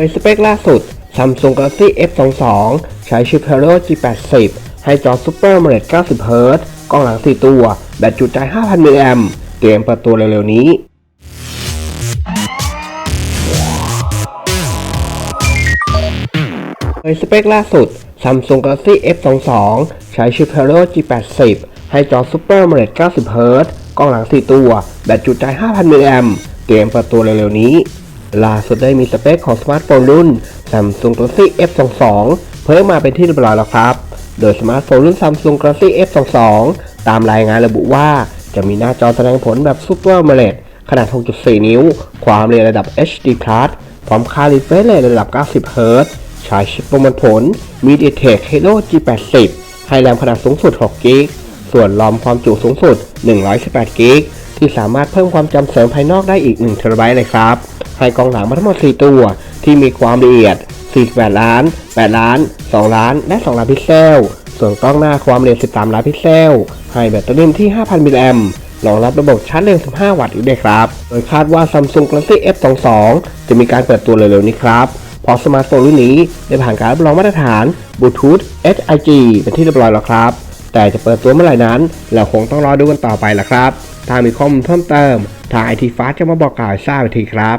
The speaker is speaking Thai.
โดยสเปคล่าสุด Samsung Galaxy F22 ใช้ชิป Helio G80 ให้จอ Super AMOLED 90 Hz กล้องหลัง 4 ตัว แบตจุใจ 5,000 มิลลิแอมเตรียมเปิดตัวเร็วๆนี้ โดยสเปคล่าสุด Samsung Galaxy F22 ใช้ชิป Helio G80 ให้จอ Super AMOLED 90 Hz กล้องหลัง 4 ตัว แบตจุใจ 5,000 มิลลิแอมเตรียมเปิดตัวเร็วๆนี้ ล่าสุดได้มีสเปคของสมาร์ทโฟนรุ่น Samsung Galaxy F22 เพิ่มมาเป็นที่เรียบร้อยแล้วครับ โดยสมาร์ทโฟนรุ่น Samsung Galaxy F22 ตามรายงานระบุว่า จะมีหน้าจอแสดงผลแบบ Super AMOLED ขนาด 6.4 นิ้ว ความเร็วระดับ HD Plus พร้อมค่า refresh rate ระดับ 90 Hz ใช้ชิปประมวลผล MediaTek Helio G80 ให้แรมขนาดสูงสุด 6 g b ส่วนรอมความจุสูงสุด 118 g b ที่สามารถเพิ่มความจำเสริมภายนอกได้อีก 1 t b เลยครับ ให้กองหลังมาทั้งหมด 4 ตัว ที่มีความละเอียด 48 ล้าน 8 ล้าน 2 ล้าน และ 2 ล้านพิกเซล ส่วนกล้องหน้าความละเอียด 13 ล้านพิกเซล ให้แบตเตอรี่ที่ 5,000 มิลลิแอมป์รองรับระบบชาร์จเร็ว 15 วัตต์อีกด้วยครับ โดยคาดว่า Samsung Galaxy F22 จะมีการเปิดตัวเร็วๆนี้ครับเพราะสมาร์ทโฟนรุ่นนี้ได้ผ่านการรับรองมาตรฐาน Bluetooth SIG เป็นที่เรียบร้อยแล้วครับ แต่จะเปิดตัวเมื่อไหร่นั้น เราคงต้องรอดูกันต่อไปละครับ ถ้ามีข้อมูลเพิ่มเติม ทาง IT Fast จะมาบอกกล่าวทราบอีกทีครับ